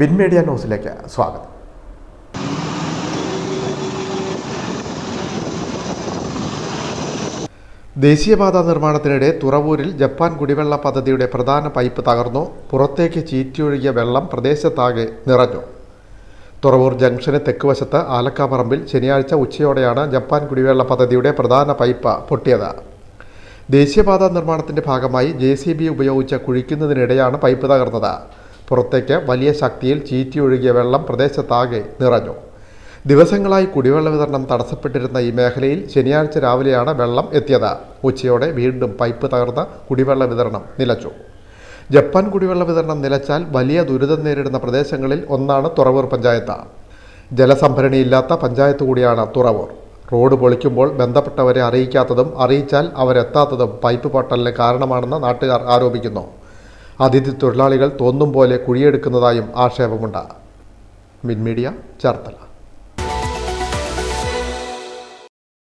Win media ന്യൂസിലേക്ക് സ്വാഗതം. ദേശീയപാത നിർമ്മാണത്തിനിടെ തുറവൂരിൽ ജപ്പാൻ കുടിവെള്ള പദ്ധതിയുടെ പ്രധാന പൈപ്പ് തകർന്നു. പുറത്തേക്ക് ചീറ്റിയൊഴുകിയ വെള്ളം പ്രദേശത്താകെ നിറഞ്ഞു. തുറവൂർ ജംഗ്ഷന് തെക്കുവശത്ത് ആലക്കാപറമ്പിൽ ശനിയാഴ്ച ഉച്ചയോടെയാണ് ജപ്പാൻ കുടിവെള്ള പദ്ധതിയുടെ പ്രധാന പൈപ്പ് പൊട്ടിയത്. ദേശീയപാത നിർമ്മാണത്തിന്റെ ഭാഗമായി ജെ ഉപയോഗിച്ച് കുഴിക്കുന്നതിനിടെയാണ് പൈപ്പ് തകർന്നത്. പുറത്തേക്ക് വലിയ ശക്തിയിൽ ചീറ്റിയൊഴുകിയ വെള്ളം പ്രദേശത്താകെ നിറഞ്ഞു. ദിവസങ്ങളായി കുടിവെള്ള വിതരണം തടസ്സപ്പെട്ടിരുന്ന ഈ മേഖലയിൽ ശനിയാഴ്ച രാവിലെയാണ് വെള്ളം എത്തിയത്. ഉച്ചയോടെ വീണ്ടും പൈപ്പ് തകർന്ന് കുടിവെള്ള വിതരണം നിലച്ചു. ജപ്പാൻ കുടിവെള്ള വിതരണം നിലച്ചാൽ വലിയ ദുരിതം നേരിടുന്ന പ്രദേശങ്ങളിൽ ഒന്നാണ് തുറവൂർ പഞ്ചായത്ത്. ജലസംഭരണിയില്ലാത്ത പഞ്ചായത്ത് കൂടിയാണ് തുറവൂർ. റോഡ് പൊളിക്കുമ്പോൾ ബന്ധപ്പെട്ടവരെ അറിയിക്കാത്തതും അറിയിച്ചാൽ അവരെത്താത്തതും പൈപ്പ് പൊട്ടലിന് കാരണമാണെന്ന് നാട്ടുകാർ ആരോപിക്കുന്നു. അതിഥി തൊഴിലാളികൾ തോന്നും പോലെ കുഴിയെടുക്കുന്നതായും ആക്ഷേപമുണ്ട്. മിൻമീഡിയ ചേർത്തല.